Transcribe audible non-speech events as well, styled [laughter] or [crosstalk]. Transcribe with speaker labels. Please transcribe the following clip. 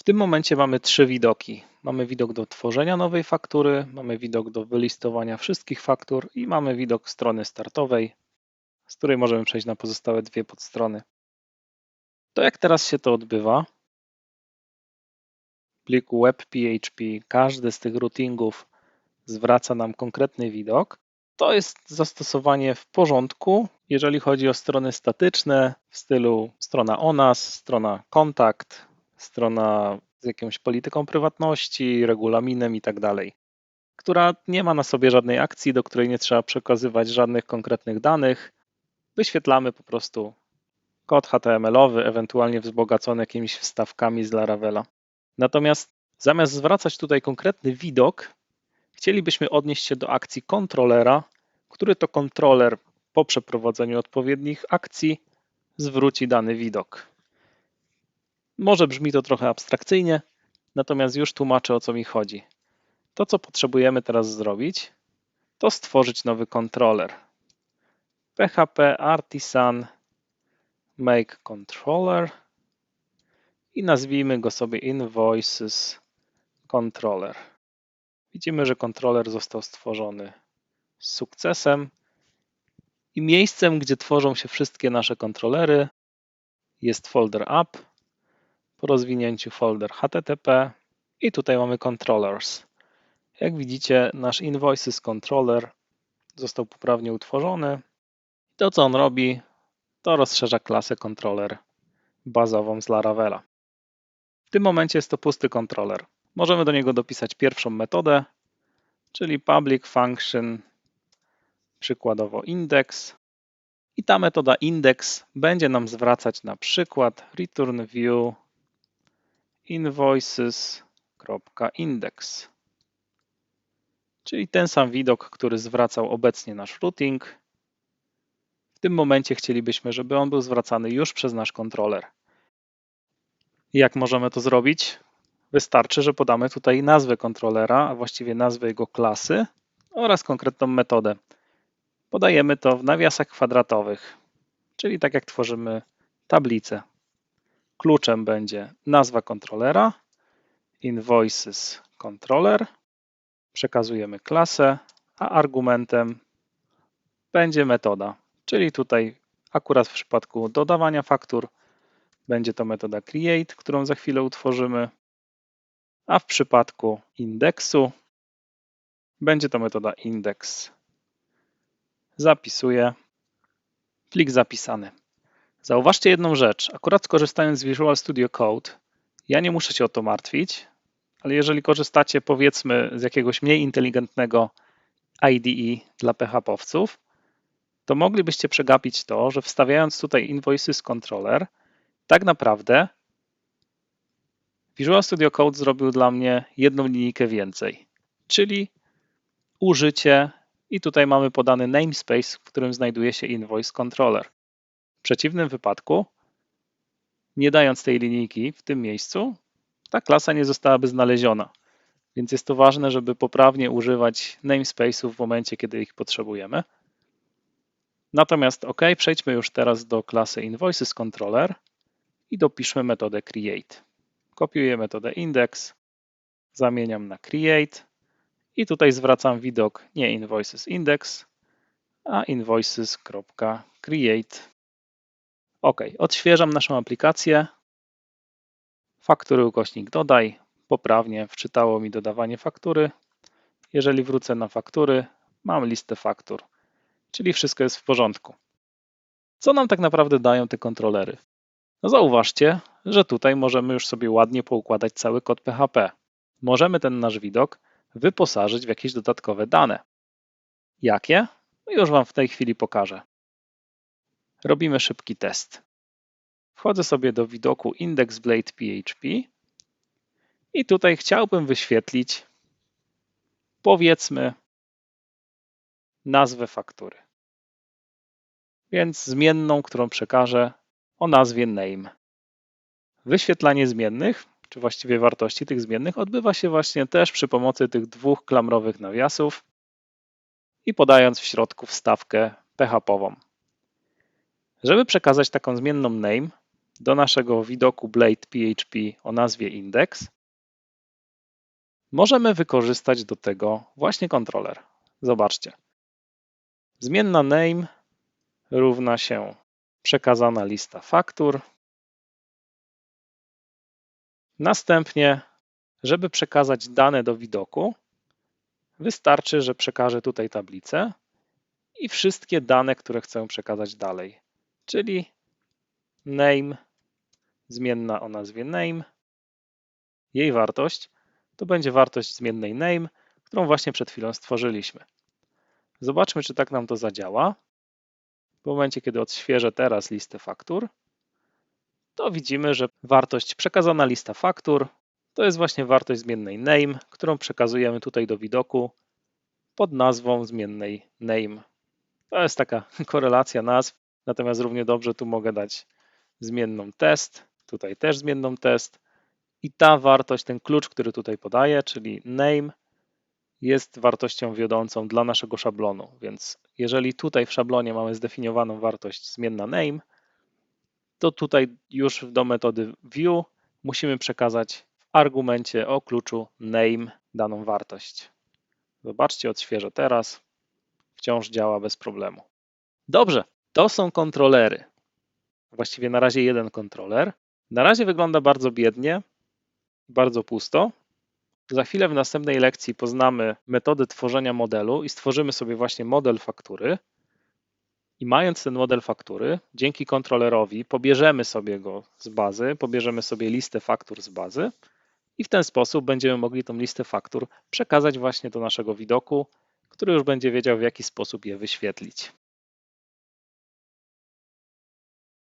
Speaker 1: W tym momencie mamy trzy widoki. Mamy widok do tworzenia nowej faktury, mamy widok do wylistowania wszystkich faktur i mamy widok strony startowej, z której możemy przejść na pozostałe dwie podstrony. To jak teraz się to odbywa? W pliku web.php każdy z tych routingów zwraca nam konkretny widok. To jest zastosowanie w porządku, jeżeli chodzi o strony statyczne w stylu strona o nas, strona kontakt, strona z jakąś polityką prywatności, regulaminem i tak dalej, która nie ma na sobie żadnej akcji, do której nie trzeba przekazywać żadnych konkretnych danych. Wyświetlamy po prostu kod HTML-owy, ewentualnie wzbogacony jakimiś wstawkami z Laravela. Natomiast zamiast zwracać tutaj konkretny widok, chcielibyśmy odnieść się do akcji kontrolera, który to kontroler po przeprowadzeniu odpowiednich akcji zwróci dany widok. Może brzmi to trochę abstrakcyjnie, natomiast już tłumaczę o co mi chodzi. To, co potrzebujemy teraz zrobić, to stworzyć nowy kontroler. PHP Artisan Make Controller i nazwijmy go sobie Invoices Controller. Widzimy, że kontroler został stworzony z sukcesem i miejscem, gdzie tworzą się wszystkie nasze kontrolery jest folder app, po rozwinięciu folder HTTP i tutaj mamy controllers. Jak widzicie, nasz invoices controller został poprawnie utworzony. To, co on robi, to rozszerza klasę controller bazową z Laravela. W tym momencie jest to pusty kontroler. Możemy do niego dopisać pierwszą metodę, czyli public function, przykładowo index. I ta metoda index będzie nam zwracać na przykład return view invoices.index. Czyli ten sam widok, który zwracał obecnie nasz routing. W tym momencie chcielibyśmy, żeby on był zwracany już przez nasz kontroler. Jak możemy to zrobić? Wystarczy, że podamy tutaj nazwę kontrolera, a właściwie nazwę jego klasy oraz konkretną metodę. Podajemy to w nawiasach kwadratowych, czyli tak jak tworzymy tablicę. Kluczem będzie nazwa kontrolera, invoices controller, przekazujemy klasę, a argumentem będzie metoda, czyli tutaj akurat w przypadku dodawania faktur będzie to metoda create, którą za chwilę utworzymy, a w przypadku indeksu będzie to metoda index. Zapisuję, plik zapisany. Zauważcie jedną rzecz. Akurat korzystając z Visual Studio Code, ja nie muszę się o to martwić, ale jeżeli korzystacie powiedzmy z jakiegoś mniej inteligentnego IDE dla PHP-owców, to moglibyście przegapić to, że wstawiając tutaj Invoices Controller, tak naprawdę Visual Studio Code zrobił dla mnie jedną linijkę więcej, czyli użycie i tutaj mamy podany namespace, w którym znajduje się Invoice Controller. W przeciwnym wypadku, nie dając tej linijki w tym miejscu, ta klasa nie zostałaby znaleziona. Więc jest to ważne, żeby poprawnie używać namespace'ów w momencie, kiedy ich potrzebujemy. Natomiast OK, przejdźmy już teraz do klasy Invoices Controller i dopiszmy metodę create. Kopiuję metodę index, zamieniam na create i tutaj zwracam widok nie invoices index, a invoices.create. OK, odświeżam naszą aplikację. Faktury ukośnik dodaj. Poprawnie wczytało mi dodawanie faktury. Jeżeli wrócę na faktury, mam listę faktur, czyli wszystko jest w porządku. Co nam tak naprawdę dają te kontrolery? No zauważcie, że tutaj możemy już sobie ładnie poukładać cały kod PHP. Możemy ten nasz widok wyposażyć w jakieś dodatkowe dane. Jakie? No już Wam w tej chwili pokażę. Robimy szybki test. Wchodzę sobie do widoku indexblade.php i tutaj chciałbym wyświetlić powiedzmy nazwę faktury. Więc zmienną, którą przekażę o nazwie name. Wyświetlanie zmiennych, czy właściwie wartości tych zmiennych, odbywa się właśnie też przy pomocy tych dwóch klamrowych nawiasów i podając w środku wstawkę PHP-ową. Żeby przekazać taką zmienną name, do naszego widoku Blade PHP o nazwie index, możemy wykorzystać do tego właśnie kontroler. Zobaczcie. Zmienna name równa się przekazana lista faktur. Następnie, żeby przekazać dane do widoku, wystarczy, że przekażę tutaj tablicę i wszystkie dane, które chcę przekazać dalej, czyli name, zmienna o nazwie name, jej wartość to będzie wartość zmiennej name, którą właśnie przed chwilą stworzyliśmy. Zobaczmy, czy tak nam to zadziała. W momencie, kiedy odświeżę teraz listę faktur, to widzimy, że wartość przekazana lista faktur to jest właśnie wartość zmiennej name, którą przekazujemy tutaj do widoku pod nazwą zmiennej name. To jest taka [laughs] korelacja nazw, natomiast równie dobrze tu mogę dać zmienną test, tutaj też zmienną test i ta wartość, ten klucz, który tutaj podaję, czyli name, jest wartością wiodącą dla naszego szablonu, więc jeżeli tutaj w szablonie mamy zdefiniowaną wartość zmienna name, to tutaj już do metody view musimy przekazać w argumencie o kluczu name daną wartość. Zobaczcie, odświeżę teraz. Wciąż działa bez problemu. Dobrze, to są kontrolery. Właściwie na razie jeden kontroler. Na razie wygląda bardzo biednie, bardzo pusto. Za chwilę w następnej lekcji poznamy metody tworzenia modelu i stworzymy sobie właśnie model faktury. I mając ten model faktury, dzięki kontrolerowi pobierzemy sobie go z bazy, pobierzemy sobie listę faktur z bazy i w ten sposób będziemy mogli tą listę faktur przekazać właśnie do naszego widoku, który już będzie wiedział w jaki sposób je wyświetlić.